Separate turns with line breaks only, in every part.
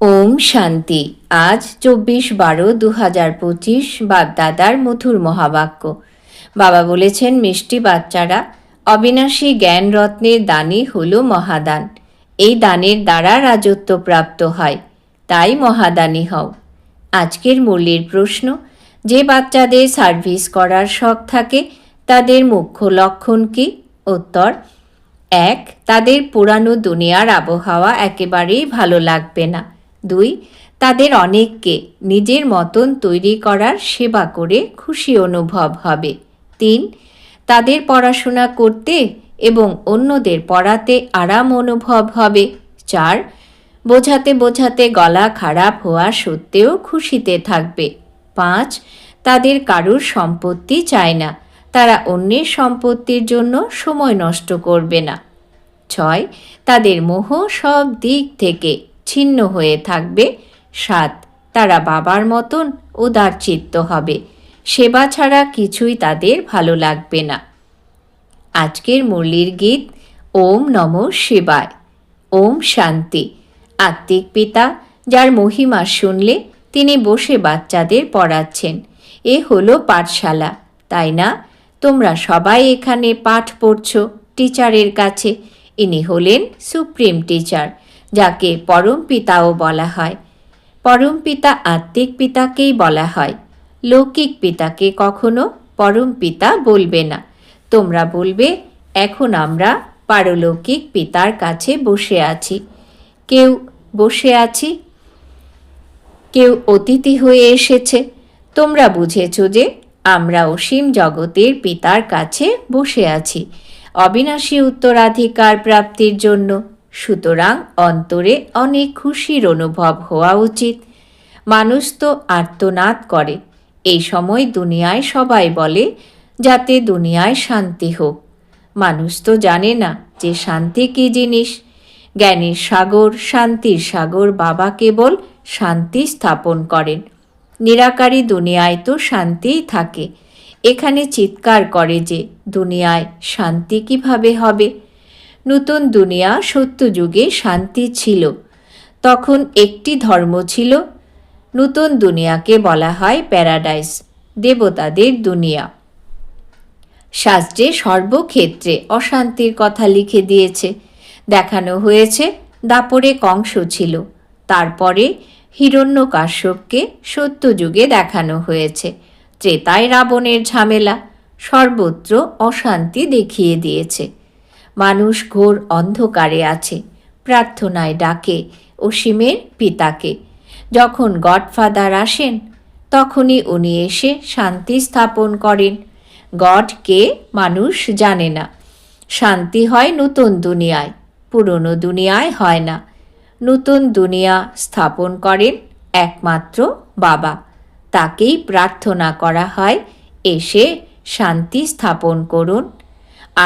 ওম শান্তি। আজ চব্বিশ বারো দু হাজার পঁচিশ বাগদাদার মধুর মহাবাক্য। বাবা বলেছেন, মিষ্টি বাচ্চারা, অবিনাশী জ্ঞান রত্নের দানই হল মহাদান। এই দানের দ্বারা রাজত্ব প্রাপ্ত হয়, তাই মহাদানী হও। আজকের মূল্যের প্রশ্ন, যে বাচ্চাদের সার্ভিস করার শখ থাকে, তাদের মুখ্য লক্ষণ কি? উত্তর, এক, তাদের পুরানো দুনিয়ার আবহাওয়া একেবারেই ভালো লাগবে না। দুই, তাদের অনেককে নিজের মতন তৈরি করার সেবা করে খুশি অনুভব হবে। তিন, তাদের পড়াশোনা করতে এবং অন্যদের পড়াতে আরাম অনুভব হবে। চার, বোঝাতে বোঝাতে গলা খারাপ হওয়া সত্ত্বেও খুশিতে থাকবে। পাঁচ, তাদের কারুর সম্পত্তি চায় না। তারা অন্যের সম্পত্তির জন্য সময় নষ্ট করবে না। ছয়, তাদের মোহ সব দিক থেকে ছিন্ন হয়ে থাকবে। সাত, তারা বাবার মতন উদারচিত্ত হবে। সেবা ছাড়া কিছুই তাদের ভালো লাগবে না। আজকের মুরলির গীত, ওম নম শিবায়। ওম শান্তি। আত্মিক পিতা, যার মহিমা শুনলে তিনি বসে বাচ্চাদের পড়াচ্ছেন। এ হলো পাঠশালা, তাই না? তোমরা সবাই এখানে পাঠ পড়ছ, টিচারের কাছে। ইনি হলেন সুপ্রিম টিচার। যাকে পরম পিতাও বলা হয়। পরম পিতা আত্মিক পিতাকেই বলা হয়। লৌকিক পিতাকে কখনো পরম পিতা বলবে না। তোমরা বলবে, এখন আমরা পারলৌকিক পিতার কাছে বসে আছি। কেউ বসে আছি, কেউ অতিথি হয়ে এসেছে। তোমরা বুঝেছ যে আমরা অসীম জগতের পিতার কাছে বসে আছি। অবিনাশী উত্তরাধিকার প্রাপ্তির জন্য। সুতরাং অন্তরে অনেক খুশির অনুভব হওয়া উচিত। মানুষ তো আর্তনাদ করে। এই সময় দুনিয়ায় সবাই বলে, যাতে দুনিয়ায় শান্তি হোক। মানুষ তো জানে না যে শান্তি কী জিনিস। জ্ঞানের সাগর, শান্তির সাগর বাবা কেবল শান্তি স্থাপন করেন। নিরাকারী দুনিয়ায় তো শান্তিই থাকে। এখানে চিৎকার করে যে, দুনিয়ায় শান্তি কীভাবে হবে? নতুন দুনিয়া সত্য যুগে শান্তি ছিল। তখন একটি ধর্ম ছিল। নতুন দুনিয়াকে বলা হয় প্যারাডাইস, দেবতাদের দুনিয়া। শাস্ত্রে সর্বক্ষেত্রে অশান্তির কথা লিখে দিয়েছে। দেখানো হয়েছে, দাপরে কংস ছিল। তারপরে হিরণ্যকাশ্যপকে সত্যযুগে দেখানো হয়েছে। ত্রেতায় রাবণের ঝামেলা, সর্বত্র অশান্তি দেখিয়ে দিয়েছে। মানুষ ঘোর অন্ধকারে আছে। প্রার্থনায় ডাকে অসীমের পিতাকে। যখন গডফাদার আসেন, তখনই উনি এসে শান্তি স্থাপন করেন। গডকে মানুষ জানে না। শান্তি হয় নতুন দুনিয়ায়, পুরনো দুনিয়ায় হয় না। নতুন দুনিয়া স্থাপন করেন একমাত্র বাবা। তাকেই প্রার্থনা করা হয়, এসে শান্তি স্থাপন করুন।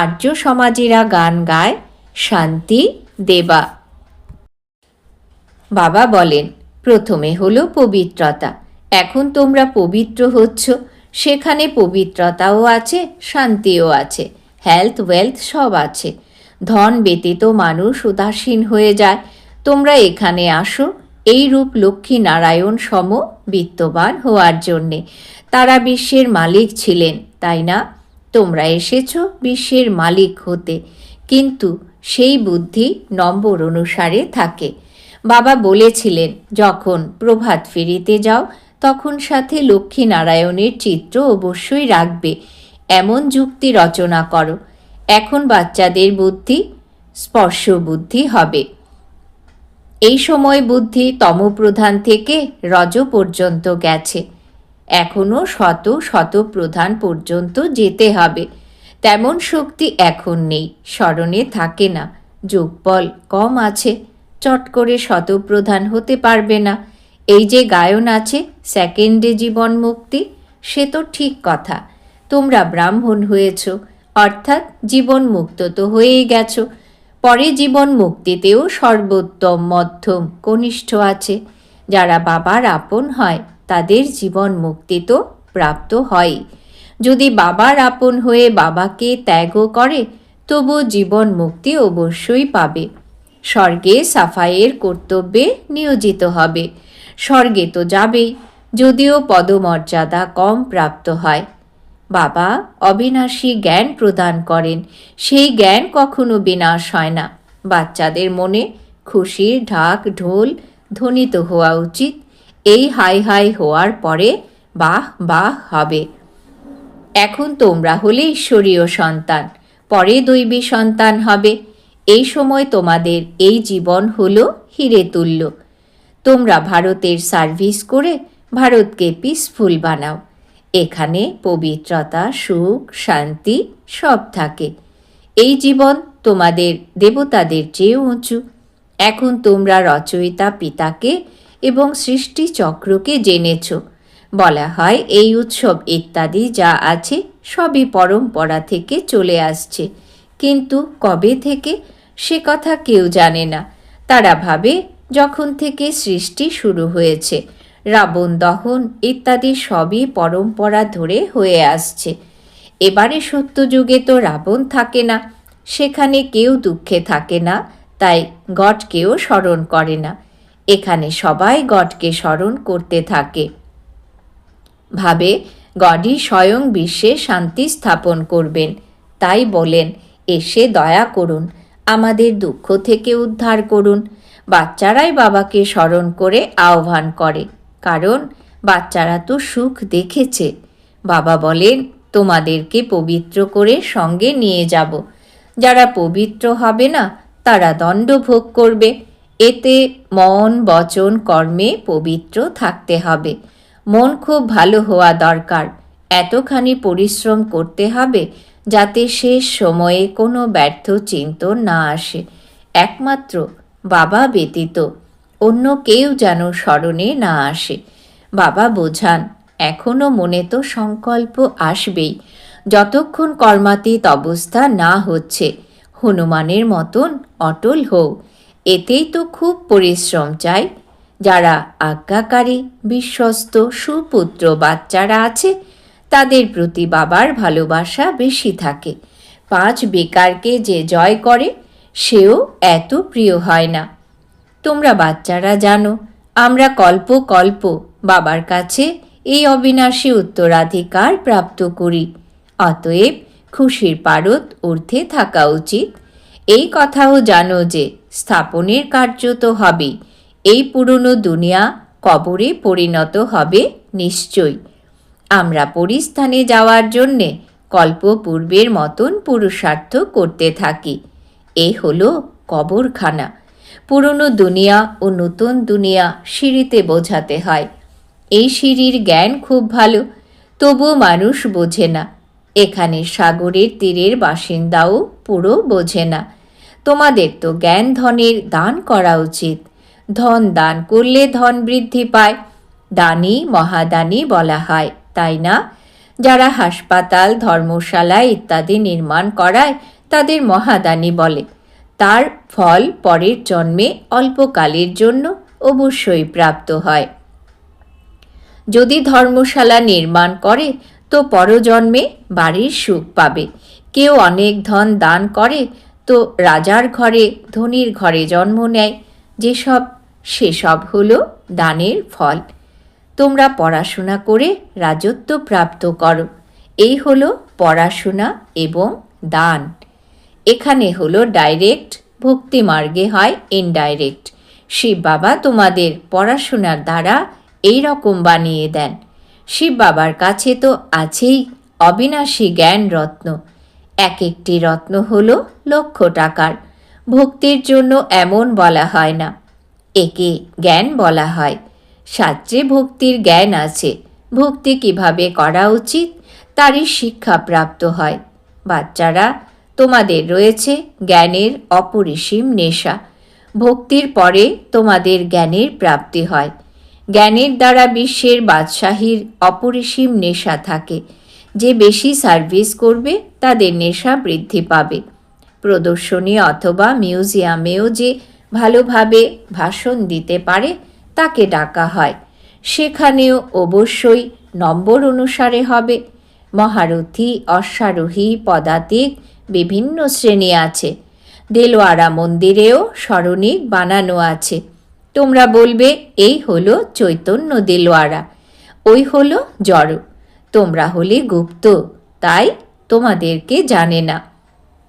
আর্য সমাজীরা গান গায়, শান্তি দেবা। বাবা বলেন, প্রথমে হলো পবিত্রতা, এখন তোমরা পবিত্র হচ্ছ। সেখানে পবিত্রতাও আছে, শান্তিও আছে হেলথ ওয়েলথ সব আছে। ধন ব্যতীত মানুষ উদাসীন হয়ে যায়। তোমরা এখানে আসো এই রূপ লক্ষ্মী নারায়ণ সম বিত্তবান হওয়ার জন্যে। তারা বিশ্বের মালিক ছিলেন, তাই না? তোমরা এসেছ বিশ্বের মালিক হতে। কিন্তু সেই বুদ্ধি নম্বর অনুসারে থাকে। বাবা বলেছিলেন, যখন প্রভাত ফেরিতে যাও, তখন সাথে লক্ষ্মী নারায়ণের চিত্র অবশ্যই রাখবে। এমন যুক্তি রচনা করো। এখন বাচ্চাদের বুদ্ধি, স্পর্শ বুদ্ধি হবে। এই সময় বুদ্ধি তমপ্রধান থেকে রজ পর্যন্ত গেছে। এখনও শত শত প্রধান পর্যন্ত যেতে হবে। তেমন শক্তি এখন নেই, স্মরণে থাকে না, যোগবল কম আছে, চট করে শতপ্রধান হতে পারবে না। এই যে গায়ন আছে, সেকেন্ডে জীবন মুক্তি, সে তো ঠিক কথা। তোমরা ব্রাহ্মণ হয়েছ, অর্থাৎ জীবন মুক্ত তো হয়েই গেছ। পরে জীবন মুক্তিতেও সর্বোত্তম, মধ্যম, কনিষ্ঠ আছে। যারা বাবার আপন হয় তাদের জীবন মুক্তি তো প্রাপ্ত হয়। যদি বাবার আপন হয়ে বাবাকে ত্যাগও করে তবু জীবন মুক্তি অবশ্যই পাবে। স্বর্গে সাফাইয়ের কর্তব্যে নিয়োজিত হবে। স্বর্গে তো যাবেই, যদিও পদমর্যাদা কম প্রাপ্ত হয়। বাবা অবিনাশী জ্ঞান প্রদান করেন, সেই জ্ঞান কখনো বিনাশ হয় না। বাচ্চাদের মনে খুশির ঢাক ঢোল ধ্বনিত হওয়া উচিত এই হাই হাই হওয়ার পরে বাহ বাহ হবে। এখন তোমরা হলে ঈশ্বরীয় সন্তান, পরে দৈবী সন্তান হবে। এই সময় তোমাদের এই জীবন হল হিরে তুল্য। তোমরা ভারতের সার্ভিস করে ভারতকে পিসফুল বানাও। এখানে পবিত্রতা, সুখ, শান্তি সব থাকে। এই জীবন তোমাদের দেবতাদের চেয়ে উঁচু। এখন তোমরা রচয়িতা পিতাকে এবং সৃষ্টি চক্রকে জেনেছ। বলা হয়, এই উৎসব ইত্যাদি যা আছে সবই পরম্পরা থেকে চলে আসছে। কিন্তু কবে থেকে, সে কথা কেউ জানে না। তারা ভাবে, যখন থেকে সৃষ্টি শুরু হয়েছে, রাবণ দহন ইত্যাদি সবই পরম্পরা ধরে হয়ে আসছে। এবারে সত্যযুগে তো রাবণ থাকে না, সেখানে কেউ দুঃখে থাকে না, তাই গডকেও স্মরণ করে না। এখানে সবাই গডকে স্মরণ করতে থাকে। ভাবে, গডই স্বয়ং বিশ্বে শান্তি স্থাপন করবেন। তাই বলেন, এসে দয়া করুন, আমাদের দুঃখ থেকে উদ্ধার করুন। বাচ্চারাই বাবাকে স্মরণ করে আহ্বান করে, কারণ বাচ্চারা তো সুখ দেখেছে। বাবা বলেন, তোমাদেরকে পবিত্র করে সঙ্গে নিয়ে যাব। যারা পবিত্র হবে না, তারা দণ্ড ভোগ করবে। এতে মন, বচন, কর্মে পবিত্র থাকতে হবে। মন খুব ভালো হওয়া দরকার। এতখানি পরিশ্রম করতে হবে যাতে শেষ সময়ে কোনো ব্যর্থ চিন্তন না আসে। একমাত্র বাবা ব্যতীত অন্য কেউ যেন স্মরণে না আসে। বাবা বোঝান এখনও মনে তো সংকল্প আসবেই। যতক্ষণ কর্মাতীত অবস্থা না হচ্ছে, হনুমানের মতন অটল হও। এতেই তো খুব পরিশ্রম চাই। যারা আজ্ঞাকারী, বিশ্বস্ত, সুপুত্র বাচ্চারা আছে, তাদের প্রতি বাবার ভালোবাসা বেশি থাকে। পাঁচ বেকারকে যে জয় করে, সেও এত প্রিয় হয় না। তোমরা বাচ্চারা জানো, আমরা কল্প কল্প বাবার কাছে এই অবিনাশী উত্তরাধিকার প্রাপ্ত করি। অতএব খুশির পারদ ঊর্ধ্বে থাকা উচিত। এই কথাও জানো যে স্থাপনের কার্য তো হবেই এই পুরনো দুনিয়া কবরে পরিণত হবে নিশ্চয়ই। আমরা পরিস্থানে যাওয়ার জন্যে কল্পপূর্বের মতন পুরুষার্থ করতে থাকি। এ হলো কবরখানা। পুরনো দুনিয়া ও নতুন দুনিয়া সিঁড়িতে বোঝাতে হয়। এই সিঁড়ির জ্ঞান খুব ভালো তবু মানুষ বোঝে না। এখানে সাগরের তীরের বাসিন্দাও পুরো বোঝে না। তোমাদের তো জ্ঞান ধনের দান করা উচিত। ধন দান করলে ধন বৃদ্ধি পায়। দানি, মহাদানি বলা হয়, তাই না? যারা হাসপাতাল, ধর্মশালা ইত্যাদি নির্মাণ করায়, তাদের মহাদানি বলে, তার ফল পরের জন্মে অল্পকালের জন্য অবশ্যই প্রাপ্ত হয়। যদি ধর্মশালা নির্মাণ করে, তো পরজন্মে বাড়ির সুখ পাবে। কেউ অনেক ধন দান করে তো রাজার ঘরে, ধনির ঘরে জন্ম নেয়। যেসব, সেসব হলো দানের ফল। তোমরা পড়াশোনা করে রাজত্ব প্রাপ্ত করো। এই হলো পড়াশোনা এবং দান। এখানে হলো ডাইরেক্ট ভক্তি মার্গে হয় ইনডাইরেক্ট শিব বাবা তোমাদের পড়াশোনার দ্বারা এই রকম বানিয়ে দেন। শিব বাবার কাছে তো আছেই অবিনাশী জ্ঞান রত্ন এক একটি রত্ন হল লক্ষ টাকার। ভক্তির জন্য এমন বলা হয় না। একে জ্ঞান বলা হয়। শাস্ত্রে ভক্তির জ্ঞান আছে। ভক্তি কীভাবে করা উচিত, তারই শিক্ষা প্রাপ্ত হয়। বাচ্চারা, তোমাদের রয়েছে জ্ঞানের অপরিসীম নেশা। ভক্তির পরে তোমাদের জ্ঞানের প্রাপ্তি হয়। জ্ঞানের দ্বারা বিশ্বের বাদশাহীর অপরিসীম নেশা থাকে। যে বেশি সার্ভিস করবে, তাদের নেশা বৃদ্ধি পাবে। প্রদর্শনী অথবা মিউজিয়ামেও যে ভালোভাবে ভাষণ দিতে পারে, তাকে ডাকা হয়। সেখানেও অবশ্যই নম্বর অনুসারে হবে। মহারথী, অশ্বারোহী, পদাতিক, বিভিন্ন শ্রেণি আছে। দেলোয়ারা মন্দিরেও স্মরণিক বানানো আছে। তোমরা বলবে, এই হলো চৈতন্য দেলোয়ারা। ওই হলো জড়। তোমরা হলে গুপ্ত, তাই তোমাদেরকে জানে না।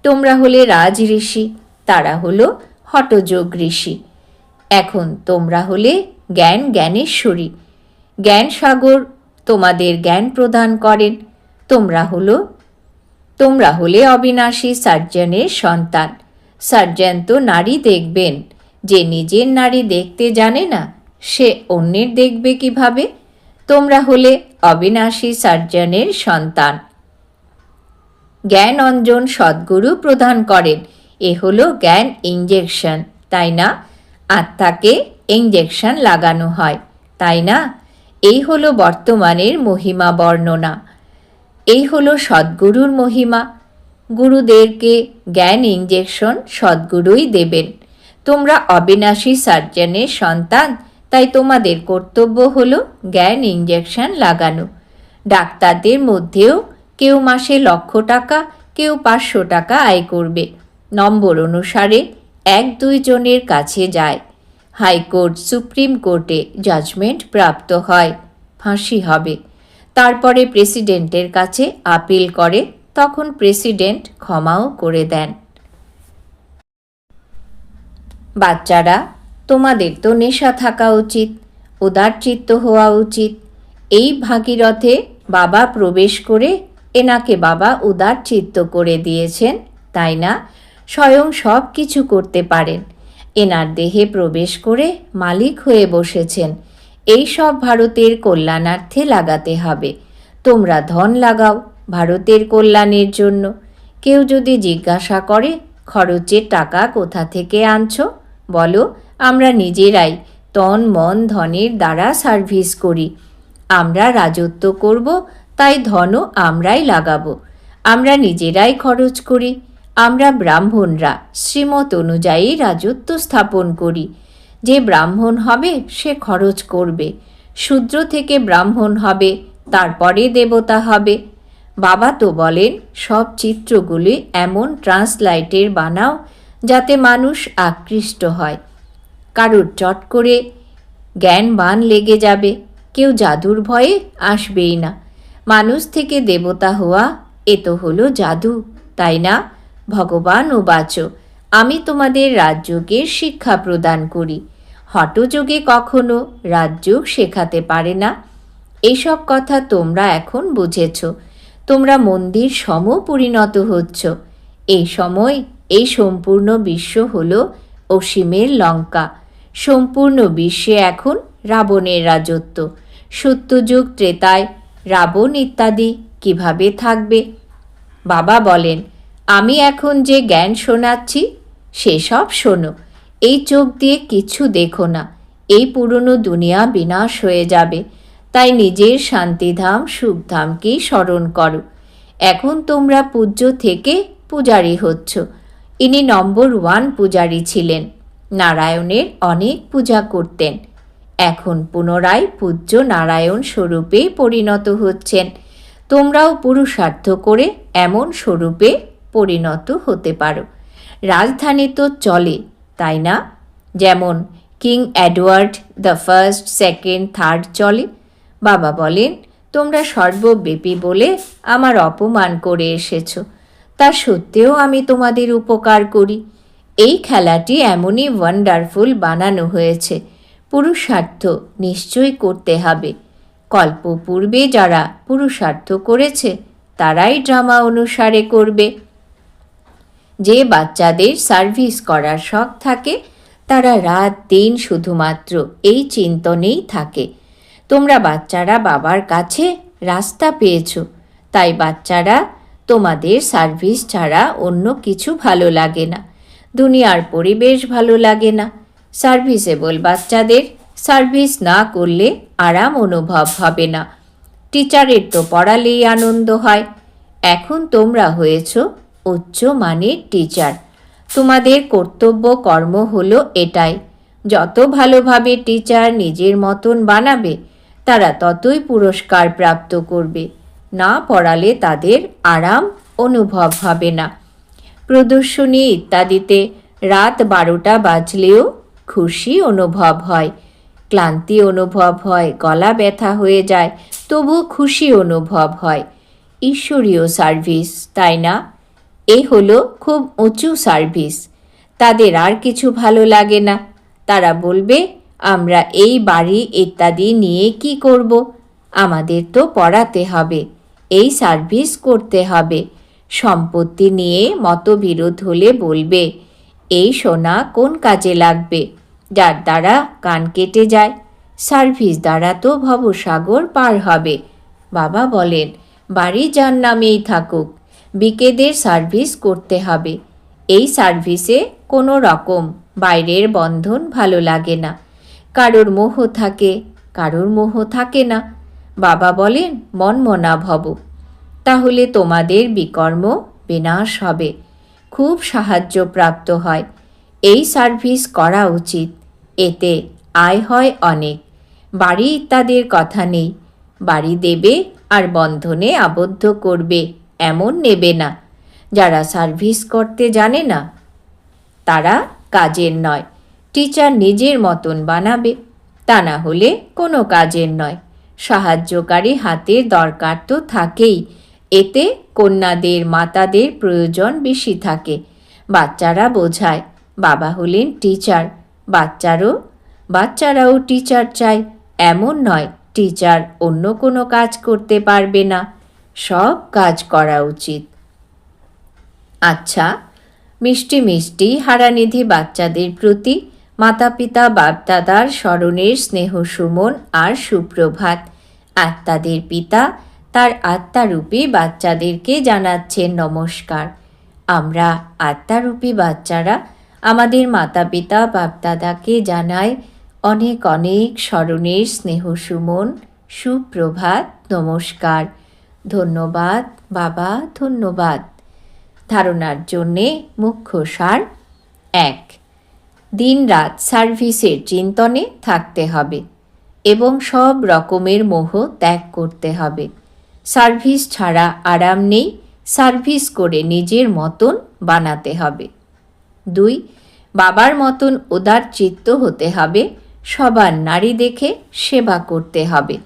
তোমরা হলে রাজ ঋষি, তারা হলো হটযোগ ঋষি। এখন তোমরা হলে জ্ঞান জ্ঞানেশ্বরী। জ্ঞান সাগর তোমাদের জ্ঞান প্রদান করেন। তোমরা হলো, তোমরা হলে অবিনাশী সার্জনের সন্তান। সার্জন তো নারী দেখবেন, যে নিজের নারী দেখতে জানে না, সে অন্যের দেখবে কীভাবে? তোমরা হলে অবিনাশী সার্জনের সন্তান। জ্ঞান অঞ্জন সদ্গুরু প্রদান করেন। এ হলো জ্ঞান ইঞ্জেকশন তাই না? আত্মাকে ইঞ্জেকশন লাগানো হয়, তাই না? এই হলো বর্তমানের মহিমা বর্ণনা। এই হলো সদ্গুরুর মহিমা। গুরুদেরকে জ্ঞান ইঞ্জেকশন সদ্গুরুই দেবেন। তোমরা অবিনাশী সার্জনের সন্তান তাই তোমাদের কর্তব্য হলো জ্ঞান ইঞ্জেকশন লাগানো। ডাক্তারদের মধ্যেও কেউ মাসে লক্ষ টাকা, কেউ পাঁচশো টাকা আয় করবে। নম্বর অনুসারে এক দুই জনের কাছে যায়। হাইকোর্ট, সুপ্রিম কোর্টে জাজমেন্ট প্রাপ্ত হয়। ফাঁসি হবে। তারপরে প্রেসিডেন্টের কাছে আপিল করে, তখন প্রেসিডেন্ট ক্ষমাও করে দেন। বাচ্চারা তোমাদের তো নেশা থাকা উচিত, উদারচিত্ত হওয়া উচিত। এই ভাগীরথে বাবা প্রবেশ করে এনাকে বাবা উদার চিত্ত করে দিয়েছেন, তাই না? স্বয়ং সব কিছু করতে পারেন। এনার দেহে প্রবেশ করে মালিক হয়ে বসেছেন। এই সব ভারতের কল্যাণার্থে লাগাতে হবে। তোমরা ধন লাগাও ভারতের কল্যাণের জন্য। কেউ যদি জিজ্ঞাসা করে, খরচের টাকা কোথা থেকে আনছো? বলো আমরা নিজেরাই তন, মন, ধনের দ্বারা সার্ভিস করি। আমরা রাজত্ব করব, তাই ধনও আমরাই লাগাবো। আমরা নিজেরাই খরচ করি। আমরা ব্রাহ্মণরা শ্রীমত অনুযায়ী রাজত্ব স্থাপন করি। যে ব্রাহ্মণ হবে, সে খরচ করবে। শূদ্র থেকে ব্রাহ্মণ হবে, তারপরে দেবতা হবে। বাবা তো বলেন, সব চিত্রগুলি এমন ট্রান্সলাইটের বানাও, যাতে মানুষ আকৃষ্ট হয়। কারোর চট করে জ্ঞান বান লেগে যাবে, কেউ জাদুর ভয়ে আসবেই না। মানুষ থেকে দেবতা হওয়া, এ তো হলো জাদু, তাই না? ভগবান ও বাচো, আমি তোমাদের রাজযোগের শিক্ষা প্রদান করি। হটযোগে কখনো রাজযোগ শেখাতে পারে না। এসব কথা তোমরা এখন বুঝেছ। তোমরা মন্দির সম পরিণত হচ্ছ। এই সময় এই সম্পূর্ণ বিশ্ব হল অসীমের লঙ্কা। সম্পূর্ণ বিশ্বে এখন রাবণের রাজত্ব। সত্যযুগ ত্রেতায় রাবণ ইত্যাদি কীভাবে থাকবে? বাবা বলেন, আমি এখন যে জ্ঞান শোনাচ্ছি সেসব শোনো। এই চোখ দিয়ে কিছু দেখো না। এই পুরনো দুনিয়া বিনাশ হয়ে যাবে। তাই নিজের শান্তিধাম সুখধামকেই স্মরণ করো। এখন তোমরা পূজ্য থেকে পূজারী হচ্ছ। ইনি নম্বর ওয়ান পূজারী ছিলেন। নারায়ণের অনেক পূজা করতেন। এখন পুনরায় পূজ্য নারায়ণ স্বরূপে পরিণত হচ্ছেন। তোমরাও পুরুষার্থ করে এমন স্বরূপে পরিণত হতে পারো। রাজধানী তো চলে, তাই না? যেমন king Edward the first, second, third চলে। বাবা বলেন, তোমরা সর্বব্যাপী বলে আমার অপমান করে এসেছ। তা সত্ত্বেও আমি তোমাদের উপকার করি। এই খেলাটি এমনই ওয়ান্ডারফুল বানানো হয়েছে। পুরুষার্থ নিশ্চয়ই করতে হবে। কল্প পূর্বে যারা পুরুষার্থ করেছে, তারাই ড্রামা অনুসারে করবে। যে বাচ্চাদের সার্ভিস করার শখ থাকে, তারা রাত দিন শুধুমাত্র এই চিন্তনেই থাকে। তোমরা বাচ্চারা বাবার কাছে রাস্তা পেয়েছ, তাই বাচ্চারা তোমাদের সার্ভিস ছাড়া অন্য কিছু ভালো লাগে না। দুনিয়ার পরিবেশ ভালো লাগে না। সার্ভিসেবল বাচ্চাদের সার্ভিস না করলে আরাম অনুভব হবে না। টিচারের তো পড়ালেই আনন্দ হয়। এখন তোমরা হয়েছ উচ্চ মানের টিচার। তোমাদের কর্তব্য কর্ম হলো এটাই। যত ভালোভাবে টিচার নিজের মতন বানাবে, তারা ততই পুরস্কার প্রাপ্ত করবে। না পড়ালে তাদের আরাম অনুভব হবে না। প্রদর্শনী ইত্যাদিতে রাত বারোটা বাজলেও খুশি অনুভব হয়। ক্লান্তি অনুভব হয়, গলা ব্যথা হয়ে যায় তবু খুশি অনুভব হয়। ঈশ্বরীয় সার্ভিস, তাই না? এ হলো খুব উঁচু সার্ভিস। তাদের আর কিছু ভালো লাগে না। তারা বলবে, আমরা এই বাড়ি ইত্যাদি নিয়ে কি করব? আমাদের তো পড়াতে হবে। এই সার্ভিস করতে হবে। সম্পত্তি নিয়ে মতবিরোধ হলে বলবে, এই সোনা কোন কাজে লাগবে? যার দ্বারা কান কেটে যায়, সার্ভিস দ্বারা তো ভবসাগর পার হবে। বাবা বলেন, বাড়ি যার নামেই থাকুক, বিকেদের সার্ভিস করতে হবে। এই সার্ভিসে কোনো রকম বাইরের বন্ধন ভালো লাগে না। কারোর মোহ থাকে, কারোর মোহ থাকে না। বাবা বলেন, মনমনা ভব। তাহলে তোমাদের বিকর্ম বিনাশ হবে। খুব সাহায্য প্রাপ্ত হয়। এই সার্ভিস করা উচিত। এতে আয় হয় অনেক। বাড়ি ইত্যাদির কথা নেই। বাড়ি দেবে আর বন্ধনে আবদ্ধ করবে এমন নেবে না। যারা সার্ভিস করতে জানে না, তারা কাজের নয়। টিচার নিজের মতন বানাবে। তা না হলে কোনো কাজের নয়। সাহায্যকারী হাতের দরকার তো থাকেই। এতে কন্যাদের, মাতাদের প্রয়োজন বেশি থাকে। বাচ্চারা বোঝায়, বাবা হলেন টিচার। বাচ্চারও, বাচ্চারাও টিচার চায়। এমন নয়, টিচার অন্য কোনো কাজ করতে পারবে না। সব কাজ করা উচিত। আচ্ছা মিষ্টি মিষ্টি হারানিধি বাচ্চাদের প্রতি মাতা পিতা বাপদাদার স্মরণের স্নেহ সুমন আর সুপ্রভাত। আত্মাদের পিতা তার আত্মারূপী বাচ্চাদেরকে জানাচ্ছেন নমস্কার। আমরা আত্মারূপী বাচ্চারা আমাদের মাতা পিতা বাপদাদাকে জানাই অনেক অনেক স্মরণের স্নেহ সুমন, সুপ্রভাত, নমস্কার। ধন্যবাদ, বাবা, ধন্যবাদ। ধারণার জন্যে মুখ্য সার এক, দিন রাত সার্ভিসের চিন্তনে থাকতে হবে এবং সব রকমের মোহ ত্যাগ করতে হবে। সার্ভিস ছাড়া আরাম নেই, সার্ভিস করে নিজের মতন বানাতে হবে। দুই, বাবার মতন উদার চিত্ত হতে হবে, সবার নারী দেখে সেবা করতে হবে।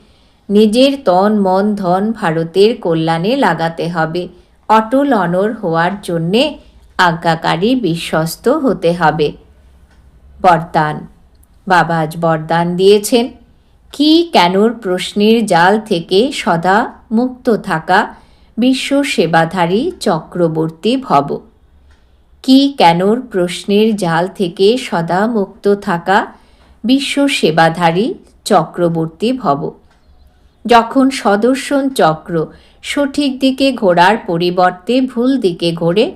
নিজের তন, মন, ধন ভারতের কল্যাণে লাগাতে হবে, অটল অনর হওয়ার জন্যে আজ্ঞাকারী বিশ্বস্ত হতে হবে। বরদান, বাবা আজ বরদান দিয়েছেন। কি কেনর প্রশ্নের জাল থেকে সদা মুক্ত থাকা বিশ্ব সেবাধারী চক্রবর্তী ভব? কি কেনর প্রশ্নের জাল থেকে সদা মুক্ত থাকা বিশ্ব সেবাধারী চক্রবর্তী ভব? যখন সদর্শন চক্র সঠিক দিকে ঘোরার পরিবর্তে ভুল দিকে ঘোরে,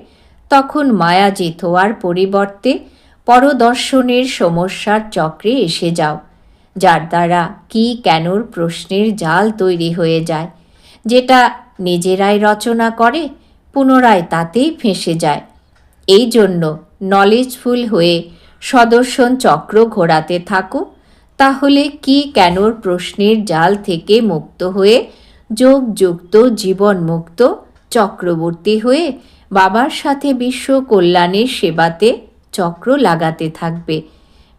তখন মায়াজিত হওয়ার পরিবর্তে পরদর্শনের সমস্যার চক্রে এসে যাও। যার দ্বারা কি কেনর প্রশ্নের জাল তৈরি হয়ে যায়। যেটা নিজেরাই রচনা করে, পুনরায় তাতেই ফেঁসে যায়। এই জন্য নলেজফুল হয়ে সদর্শন চক্র ঘোরাতে থাকো, তাহলে কি কেনর প্রশ্নের জাল থেকে মুক্ত হয়ে, যোগযুক্ত জীবনমুক্ত চক্রবর্তী হয়ে বাবার সাথে বিশ্ব কল্যাণের সেবাতে চক্র লাগাতে থাকবে।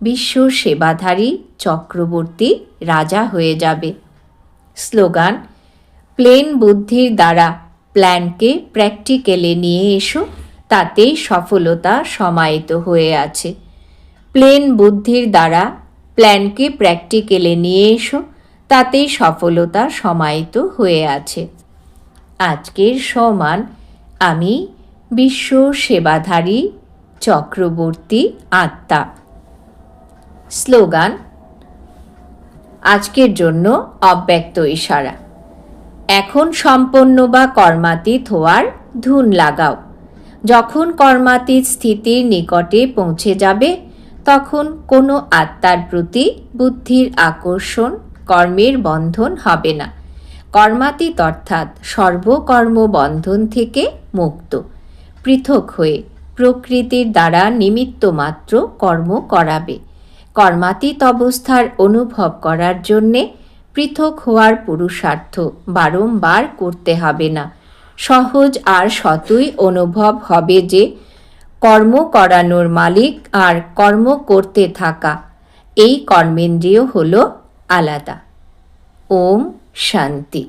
বিশ্ব সেবাধারী চক্রবর্তী রাজা হয়ে যাবে। স্লোগান, প্লেন বুদ্ধির দ্বারা প্ল্যানকে প্র্যাকটিক্যালে নিয়ে এসো তাতেই সফলতা সমাহিত হয়ে আছে। প্লেন বুদ্ধির দ্বারা প্ল্যানকে প্র্যাকটিক্যালে নিয়ে এসো তাতেই সফলতা সমাহিত হয়ে আছে। আজকের সমান, আমি বিশ্ব সেবাধারী চক্রবর্তী আত্মা। স্লোগান, আজকের জন্য অব্যক্ত ইশারা। এখন সম্পন্ন বা কর্মাতীত হওয়ার ধুন লাগাও। যখন কর্মাতীত স্থিতির নিকটে পৌঁছে যাবে, তখন কোনো আত্মার প্রতি বুদ্ধির আকর্ষণ, কর্মের বন্ধন হবে না। কর্মাতীত অর্থাৎ সর্বকর্ম বন্ধন থেকে মুক্ত। পৃথক হয়ে প্রকৃতির দ্বারা নিমিত্ত মাত্র কর্ম করাবে। কর্মাতীত অবস্থার অনুভব করার জন্যে পৃথক হওয়ার পুরুষার্থ বারংবার করতে হবে না। সহজ আর সতই অনুভব হবে যে কর্ম করানোর মালিক আর কর্ম করতে থাকা, এই কর্মেন্দ্রিয় হল আলাদা। ওম শান্তি।